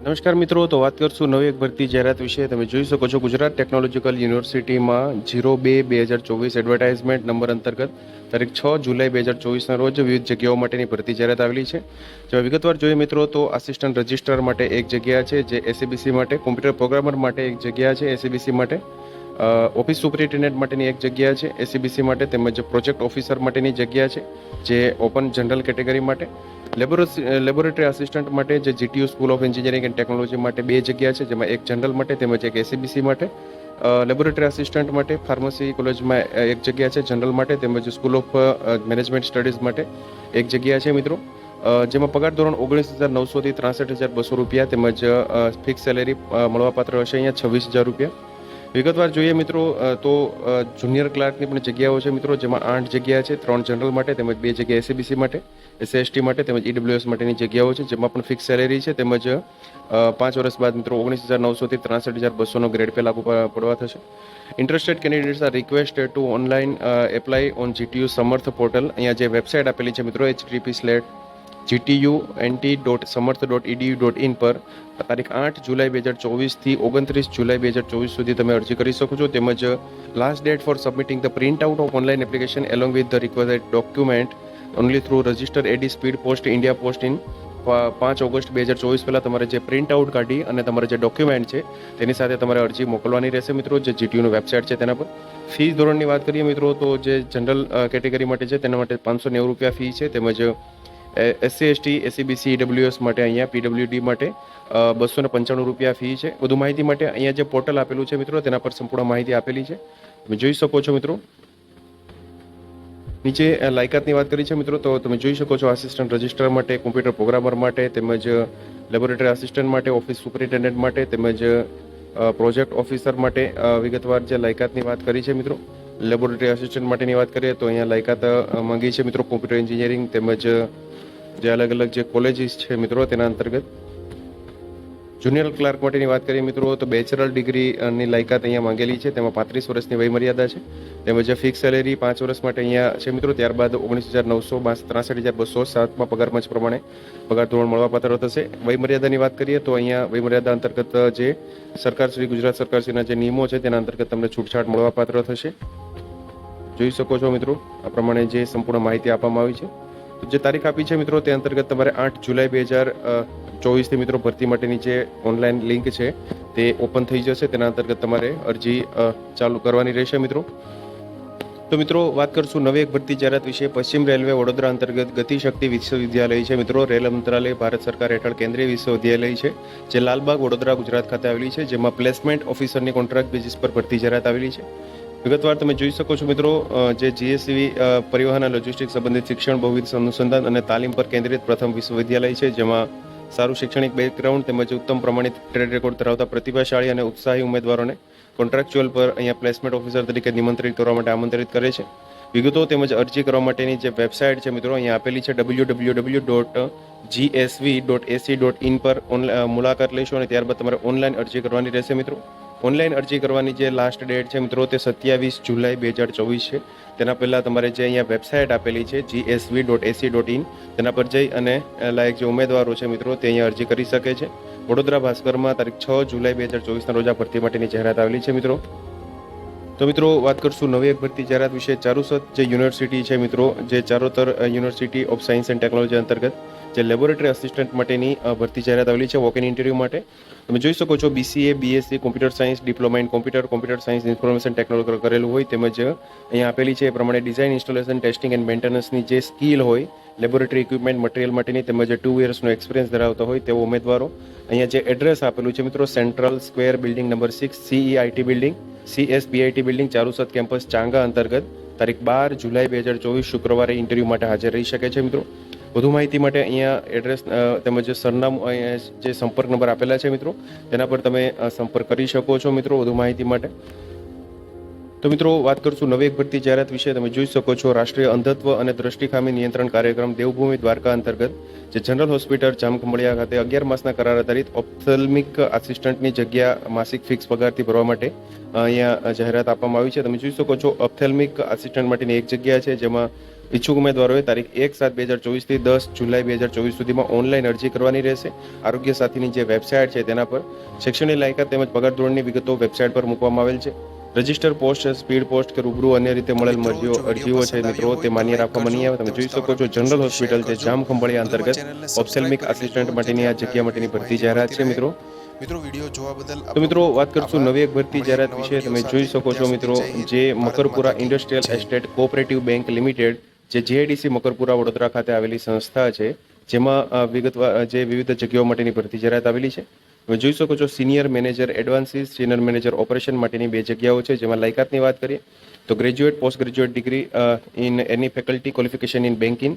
નમસ્કાર મિત્રો, તો વાત કરશું નવી એક ભરતી જાહેરાત વિશે. તમે જોઈ શકો છો ગુજરાત ટેકનોલોજીકલ યુનિવર્સિટીમાં જીરો બે બે હજાર ચોવીસ એડવર્ટાઇઝમેન્ટ નંબર અંતર્ગત તારીખ છ જુલાઈ બે હજાર ચોવીસના રોજ વિવિધ જગ્યાઓ માટેની ભરતી જાહેરાત આવેલી છે. જેમાં વિગતવાર જોઈએ મિત્રો, તો આસિસ્ટન્ટ રજિસ્ટ્રાર માટે એક જગ્યા છે, જે એસીબીસી માટે, કોમ્પ્યુટર પ્રોગ્રામર માટે એક જગ્યા છે એસીબીસી માટે ઓફિસ સુપરિન્ટેન્ડન્ટ માટેની એક જગ્યા છે એસીબીસી માટે તેમજ પ્રોજેક્ટ ઓફિસર માટેની જગ્યા છે, જે ઓપન જનરલ કેટેગરી માટે. લેબોરેટરી આસિસ્ટન્ટ માટે જે GTU school of engineering and technology માટે બે જગ્યા છે, જેમાં એક જનરલ માટે તેમજ એક એસીબીસી માટે. લેબોરેટરી આસિસ્ટન્ટ માટે ફાર્મસી કોલેજમાં એક જગ્યા છે જનરલ માટે તેમજ સ્કૂલ ઓફ મેનેજમેન્ટ સ્ટડીઝ માટે એક જગ્યા છે મિત્રો. જેમાં પગાર ધોરણ ઓગણીસ હજાર નવસોથી ત્રાસઠ હજાર બસો રૂપિયા તેમજ ફિક્સ સેલેરી મળવાપાત્ર હશે અહીંયા છવ્વીસ હજાર રૂપિયા. વિગતવાર જોઈએ મિત્રો તો જુનિયર ક્લાર્કની પણ જગ્યાઓ છે મિત્રો, જેમાં આઠ જગ્યા છે, ત્રણ જનરલ માટે તેમજ બે જગ્યા એસીબીસી માટે એસએસટી માટે તેમજ ઈડબ્લ્યુએસ માટેની જગ્યાઓ છે, જેમાં પણ ફિક્સ સેલેરી છે, તેમજ પાંચ વર્ષ બાદ મિત્રો ઓગણીસ હજાર નવસોથી ત્રાસઠ હજાર બસોનો ગ્રેડ પે લાગુ પડવા થશે. Interested candidates are requested to online apply on GTU Samarth portal અહીંયા જે વેબસાઇટ આપેલી છે મિત્રો HTTP slash GTU NT dot Samarth dot EDU dot in પર તારીખ આઠ જુલાઈ બે હજાર ચોવીસથી ઓગણત્રીસ જુલાઈ બે હજાર ચોવીસ સુધી તમે અરજી કરી શકો છો. તેમજ last date for submitting the print out of online application along with the required document only through register AD speed post India post in પાંચ ઓગસ્ટ બે હજાર ચોવીસ પહેલાં તમારે જે પ્રિન્ટ આઉટ કાઢી અને તમારે જે ડોક્યુમેન્ટ છે તેની સાથે તમારે અરજી મોકલવાની રહેશે મિત્રો. જે જીટીયુની વેબસાઇટ છે તેના પર. ફી ધોરણની વાત કરીએ મિત્રો, તો જે જનરલ કેટેગરી માટે છે તેના માટે પાંચસો નેવું રૂપિયા ફી છે. તેમજ એસસી એસટી એસીબીસી ડબલ્યુએસ માટે અહીંયા પીડબ્લ્યુડી માટે બસો ને પંચાણું રૂપિયા ફી છે. વધુ માહિતી માટે અહીંયા જે પોર્ટલ આપેલું છે મિત્રો, તેના પર સંપૂર્ણ માહિતી આપેલી છે. તમે જોઈ શકો છો મિત્રો. નીચે લાયકાતની વાત કરી છે મિત્રો, તો તમે જોઈ શકો છો આસિસ્ટન્ટ રજિસ્ટર માટે કોમ્પ્યુટર પ્રોગ્રામર માટે, તેમજ લેબોરેટરી આસિસ્ટન્ટ માટે ઓફિસ સુપરિન્ટેન્ડન્ટ માટે, તેમજ પ્રોજેક્ટ ઓફિસર માટે વિગતવાર જે લાયકાતની વાત કરી છે મિત્રો. લેબોરેટરી આસિસ્ટન્ટ માટેની વાત કરીએ તો અહીંયા લાયકાત માંગી છે મિત્રો કોમ્પ્યુટર એન્જિનિયરિંગ તેમજ, જે અલગ અલગ જે કોલેજીસ છે મિત્રો તેના અંતર્ગત. જુનિયર ક્લાર્ક માટેની વાત કરીએ મિત્રો તો બેચરલ ડિગ્રીની લાયકાત અહીંયા માંગેલી છે, તેમાં પાંત્રીસ વર્ષની વયમર્યાદા છે. તેમજ ફિક્સ સેલેરી પાંચ વર્ષ માટે અહીંયા છે મિત્રો, ત્યારબાદ ઓગણીસ હજાર નવસો ત્રાસઠ હજાર બસો સાતમાં પગાર મંચ પ્રમાણે પગાર ધોરણ મળવાપાત્ર થશે. વયમર્યાદાની વાત કરીએ તો અહીંયા વયમર્યાદા અંતર્ગત જે સરકાર શ્રી ગુજરાત સરકાર શ્રીના જે નિયમો છે તેના અંતર્ગત તમને છૂટછાટ મળવાપાત્ર થશે. જોઈ શકો છો મિત્રો. આ પ્રમાણે જે સંપૂર્ણ માહિતી આપવામાં આવી છે. તો જે તારીખ આપી છે મિત્રો તે અંતર્ગત તમારે આઠ જુલાઈ બે હજાર ચોવીસથી મિત્રો ભરતી માટેની જે ઓનલાઈન લિંક છે તે ઓપન થઈ જશે. તેના અંતર્ગત તમારે અરજી ચાલુ કરવાની રહેશે મિત્રો. તો મિત્રો વાત કરશું નવી એક ભરતી જાહેરાત વિશે. પશ્ચિમ રેલવે વડોદરા અંતર્ગત ગતિશક્તિ વિશ્વવિદ્યાલય છે મિત્રો. રેલ મંત્રાલય ભારત સરકાર હેઠળ કેન્દ્રીય વિશ્વવિદ્યાલય છે, જે લાલબાગ વડોદરા ગુજરાત ખાતે આવેલી છે, જેમાં પ્લેસમેન્ટ ઓફિસરની કોન્ટ્રાક્ટ બેઝિસ પર ભરતી જાહેરાત આવેલી છે. વિગતવાર તમે જોઈ શકો છો મિત્રો જે જીએસસીવી પરિવહન અને લોજિસ્ટિક સંબંધિત શિક્ષણ, બહુવિધ અનુસંધાન અને તાલીમ પર કેન્દ્રિત પ્રથમ વિશ્વવિદ્યાલય છે, જેમાં સારું શૈક્ષણિક બેકગ્રાઉન્ડ તેમજ ઉત્તમ પ્રમાણિત ટ્રેડ રેકોર્ડ ધરાવતા પ્રતિભાશાળી અને ઉત્સાહી ઉમેદવારોને કોન્ટ્રાક્ચ્યુઅલ પર અહીંયા પ્લેસમેન્ટ ઓફિસર તરીકે નિમંત્રિત કરવા માટે આમંત્રિત કરે છે. વિગતો તેમજ અરજી કરવા માટેની જે વેબસાઇટ છે મિત્રો, અહીંયા આપેલી છે W W W dot GSV dot AC dot in પર મુલાકાત લેશો અને ત્યારબાદ તમારે ઓનલાઈન અરજી કરવાની રહેશે મિત્રો ઓનલાઈન અરજી કરવાની જે લાસ્ટ ડેટ છે મિત્રો તે સત્યાવીસ જુલાઈ બે હજાર ચોવીસ છે. તેના પહેલાં તમારે જે અહીંયા વેબસાઇટ આપેલી છે GSV dot AC dot in તેના પર જઈ અને લાયક જે ઉમેદવારો છે મિત્રો તે અહીંયા અરજી કરી શકે છે. વડોદરા ભાસ્કરમાં તારીખ છ જુલાઈ બે હજાર ચોવીસના રોજ આ ભરતી માટેની જાહેરાત આવેલી છે મિત્રો. તો મિત્રો, વાત કરશું નવી એક ભરતી જાહેરાત વિશે. ચારુસત જે યુનિવર્સિટી છે મિત્રો, જે Charotar university of science and technology અંતર્ગત, જે લેબોરેટરી આસિસ્ટન્ટ માટેની ભરતી જાહેરાત આવેલી છે વોક ઇન ઇન્ટરવ્યૂ માટે. તમે જોઈ શકો છો BCA BSc computer science diploma in computer computer science information technology કરેલું હોય, તેમજ અહીંયા આપેલી છે એ પ્રમાણે ડિઝાઇન ઇન્સ્ટોલેશન ટેસ્ટિંગ એન્ડ મેન્ટેનન્સની જે સ્કિલ હોય લેબોરેટરી ઇક્વિપમેન્ટ મટીરિયલ માટેની, તેમજ ટુ યર્સનો એક્સપિરિયન્સ ધરાવતો હોય તેવો ઉમેદવારો. અહીંયા જે એડ્રેસ આપેલું છે મિત્રો central square building number six CEIT building CSBIT building Charusat campus Changa અંતર્ગત તારીખ બાર જુલાઈ બે હજાર ચોવીસ શુક્રવારે ઇન્ટરવ્યૂ માટે હાજર રહી શકે છે મિત્રો. વધુ માહિતી માટે અહીંયા એડ્રેસ તેમજ સરનામું, અહીંયા જે સંપર્ક નંબર આપેલા છે મિત્રો, તેના પર તમે સંપર્ક કરી શકો છો મિત્રો વધુ માહિતી માટે. તો મિત્રો, વાત કરશું નવી એક ભરતી જાહેરાત વિશે. તમે જોઈ શકો છો રાષ્ટ્રીય અંધત્વ અને દ્રષ્ટિ ખામી નિયંત્રણ કાર્યક્રમ દેવભૂમિ દ્વારકા અંતર્ગત, જે જનરલ હોસ્પિટલ જામખંભળિયા ખાતે અગિયાર માસના કરાર આધારિત ઓપ્થલ્મિક આસિસ્ટન્ટની જગ્યા માસિક ફિક્સ પગારથી ભરવા માટે અહીંયા જાહેરાત આપવામાં આવી છે. તમે જોઈ શકો છો ઓપ્થેલ્મિક આસિસ્ટન્ટ માટેની એક જગ્યા છે, જેમાં ઈચ્છુક ઉમેદવારોએ તારીખ એક સાત બે હજાર ચોવીસથી દસ જુલાઈ બે હજાર ચોવીસ સુધીમાં ઓનલાઈન અરજી કરવાની રહેશે. આરોગ્ય સાથીની જે વેબસાઇટ છે તેના પર શૈક્ષણિક લાયકાત તેમજ પગાર ધોરણની વિગતો વેબસાઇટ પર મૂકવામાં આવેલ છે. રજિસ્ટર પોસ્ટ સ્પીડ પોસ્ટ કે રૂબરૂ અન્ય રીતે મળેલ મરજીઓ અરજીઓ છે મિત્રો તે માન્ય રાખવામાં નહીં આવે તમે જોઈ શકો છો જનરલ હોસ્પિટલ છે જામ ખંભાળિયા અંતર્ગત ઓપ્સેલમિક આસિસ્ટન્ટ માટેની આ જગ્યા માટેની ભરતી જાહેરાત છે મિત્રો. મિત્રો વીડિયો જોવા બદલ તો મિત્રો વાત કરશું નવી એક ભરતી જાહેરાત વિશે. તમે જોઈ શકો છો મિત્રો જે Makarpura industrial estate cooperative bank limited જે જીઆઈડીસી મકરપુરા વડોદરા ખાતે આવેલી સંસ્થા છે જેમાં વિગતવાર જે વિવિધ જગ્યાઓ માટેની ભરતી જાહેરાત આવેલી છે. તમે જોઈ શકો છો senior manager advances senior manager operation માટેની બે જગ્યાઓ છે જેમાં લાયકાતની વાત કરીએ તો graduate post graduate degree in any faculty qualification in banking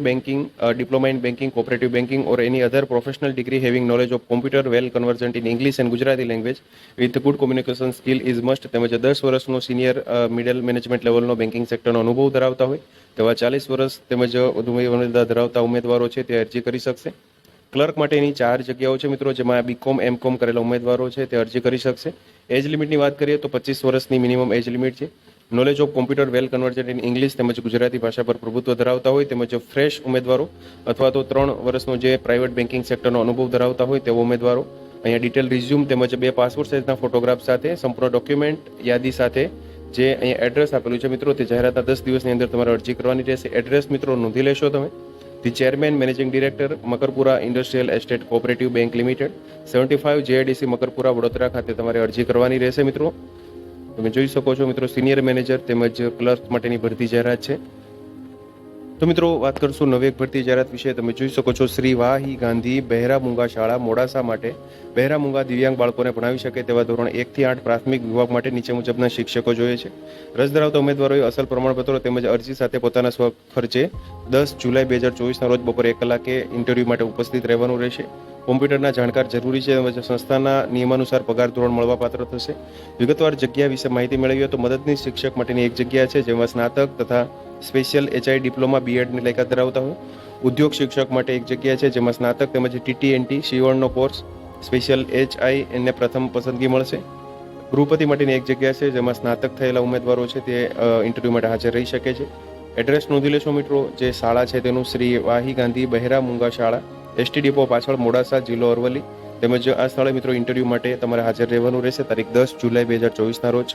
banking, uh, diploma in banking, cooperative banking, or any other professional degree having knowledge of computer well conversant in English and Gujarati language with good communication skill is must તેમજ દસ વર્ષનો senior middle management લેવલનો banking સેક્ટરનો અનુભવ ધરાવતા હોય તેવા ચાલીસ વર્ષ તેમજ વધુ ધરાવતા ઉમેદવારો છે તે અરજી કરી શકશે ક્લર્ક માટેની ચાર જગ્યાઓ છે મિત્રો, જેમાં બીકોમ એમ કોમ કરેલા ઉમેદવારો છે, તે અરજી કરી શકશે. એજ લિમિટની વાત કરીએ તો પચીસ વર્ષની મિનિમમ એજ લિમિટ છે. Knowledge of computer well converted in English તેમજ ગુજરાતી ભાષા પર પ્રભુત્વ ધરાવતા હોય તેમજ ફ્રેશ ઉમેદવારો અથવા તો ત્રણ વર્ષનો જે પ્રાઇવેટ બેન્કિંગ સેક્ટરનો અનુભવ ધરાવતા હોય તેવા ઉમેદવારો. અહીંયા ડિટેલ રિઝ્યુમ તેમજ બે પાસપોર્ટ સાઇઝના ફોટોગ્રાફ સાથે, સંપૂર્ણ ડોક્યુમેન્ટ યાદી સાથે જે અહીંયા એડ્રેસ આપેલું છે મિત્રો, તે જાહેરાતના દસ દિવસની અંદર તમારે અરજી કરવાની રહેશે. એડ્રેસ મિત્રો નોંધી લેશો તમે. The chairman managing director Makarpura industrial estate cooperative bank limited seventy five GIDC Makarpura Vadodara ખાતે તમારે અરજી કરવાની રહેશે, મિત્રો. તમે જોઈ શકો છો, મિત્રો સિનિયર મેનેજર તેમજ ક્લર્ક માટેની ભરતી જાહેરાત છે. તો મિત્રો, વાત કરશું નવી ભરતી જાહેરાત વિશે. તમે જોઈ શકો છો, શ્રી વાહી ગાંધી બહેરા મૂંગા શાળા મોડાસા માટે. બહેરા મૂંગા દિવ્યાંગ બાળકોને ભણાવી શકે તેવા ધોરણ એકથી આઠ પ્રાથમિક વિભાગ માટે નીચે મુજબના શિક્ષકો જોઈએ છે. રસ ધરાવતા ઉમેદવારોએ અસલ પ્રમાણપત્રો તેમજ અરજી સાથે પોતાના સ્વ ખર્ચે દસ જુલાઈ બે હજાર ચોવીસના રોજ બપોરે એક કલાકે ઇન્ટરવ્યૂ માટે ઉપસ્થિત રહેવાનું રહેશે. કોમ્પ્યુટરના જાણકાર જરૂરી છે તેમજ સંસ્થાના નિયમાનુસાર પગાર ધોરણ મળવાપાત્ર થશે. વિગતવાર જગ્યા વિશે માહિતી મેળવી હોય તો મદદની શિક્ષક માટેની એક જગ્યા છે, જેમાં સ્નાતક તથા સ્પેશિયલ એચઆઈ ડિપ્લોમા બીએડની લાયકાત ધરાવતા હોય. ઉદ્યોગ શિક્ષક માટે એક જગ્યા છે, જેમાં સ્નાતક તેમજ ટીટીએનટી શિવણનો કોર્સ, સ્પેશિયલ એચઆઈ એને પ્રથમ પસંદગી મળશે. ગૃહપતિ માટેની એક જગ્યા છે, જેમાં સ્નાતક થયેલા ઉમેદવારો છે, તે ઇન્ટરવ્યૂ માટે હાજર રહી શકે છે. એડ્રેસ નોંધી લેશો મિત્રો, જે શાળા છે તેનું શ્રી વાહી ગાંધી બહેરા મૂંગા શાળા. એસટી ડિપો પાછળ મોડાસા, જિલ્લો અરવલ્લી તેમજ આ સ્થળે મિત્રો ઇન્ટરવ્યૂ માટે તમારે હાજર રહેવાનું રહેશે. તારીખ દસ જુલાઈ બે હજાર ચોવીસના રોજ.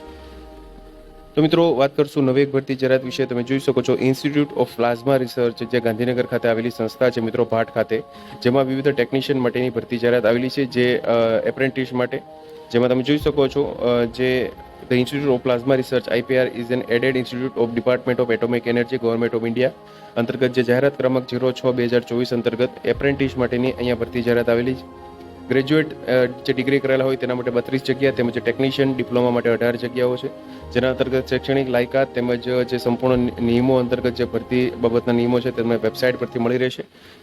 તો મિત્રો, વાત કરશું નવી એક ભરતી જાહેરાત વિશે. તમે જોઈ શકો છો ઇન્સ્ટિટ્યૂટ ઓફ પ્લાઝમા રિસર્ચ જે ગાંધીનગર ખાતે આવેલી સંસ્થા છે મિત્રો, ભાટ ખાતે, જેમાં વિવિધ ટેકનિશિયન માટેની ભરતી જાહેરાત આવેલી છે, જે એપ્રેન્ટિસ માટે. જેમાં તમે જોઈ શકો છો જે the Institute of Plasma Research IPR is an added institute of Department of Atomic Energy, Government of India અંતર્ગત જે જાહેરાત ક્રમાંક ઝીરો છ બે હજાર ચોવીસ અંતર્ગત એપ્રેન્ટિસ માટેની અહીંયા ભરતી જાહેરાત આવેલી છે. ગ્રેજ્યુએટ જે ડિગ્રી કરેલા હોય તેના માટે બત્રીસ જગ્યા તેમજ ટેકનિશિયન ડિપ્લોમા માટે અઢાર જગ્યાઓ છે. જેના અંતર્ગત શૈક્ષણિક લાયકાત તેમજ જે સંપૂર્ણ નિયમો અંતર્ગત જે ભરતી બાબતના નિયમો છે તેમને વેબસાઇટ પરથી મળી રહેશે.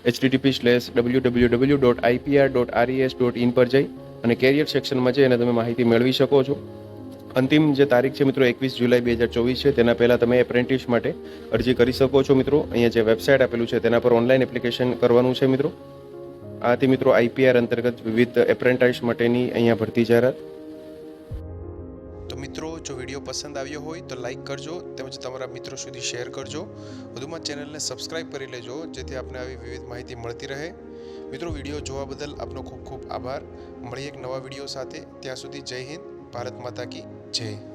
HTTP slash W W W dot IPR dot RES dot in પર જઈ અને કેરિયર સેક્શનમાં જઈ અને તમે માહિતી મેળવી શકો છો. અંતિમ જે તારીખ છે મિત્રો એકવીસ જુલાઈ બે હજાર ચોવીસ છે, તેના પહેલાં તમે એપ્રેન્ટિસ માટે અરજી કરી શકો છો મિત્રો. અહીંયા જે વેબસાઇટ આપેલું છે તેના પર ઓનલાઈન એપ્લિકેશન કરવાનું છે મિત્રો. આથી મિત્રો આઈપીઆર અંતર્ગત વિવિધ એપ્રેન્ટાઇસ માટેની અહીંયા ભરતી જાહેરાત. તો મિત્રો, જો વીડિયો પસંદ આવ્યો હોય તો લાઇક કરજો તેમજ તમારા મિત્રો સુધી શેર કરજો. વધુમાં ચેનલને સબસ્ક્રાઇબ કરી લેજો, જેથી આપને આવી વિવિધ માહિતી મળતી રહે. મિત્રો, વીડિયો જોવા બદલ આપનો ખૂબ ખૂબ આભાર. મળીએ એક નવા વીડિયો સાથે. ત્યાં સુધી જય હિન્દ, ભારત માતા કી. જય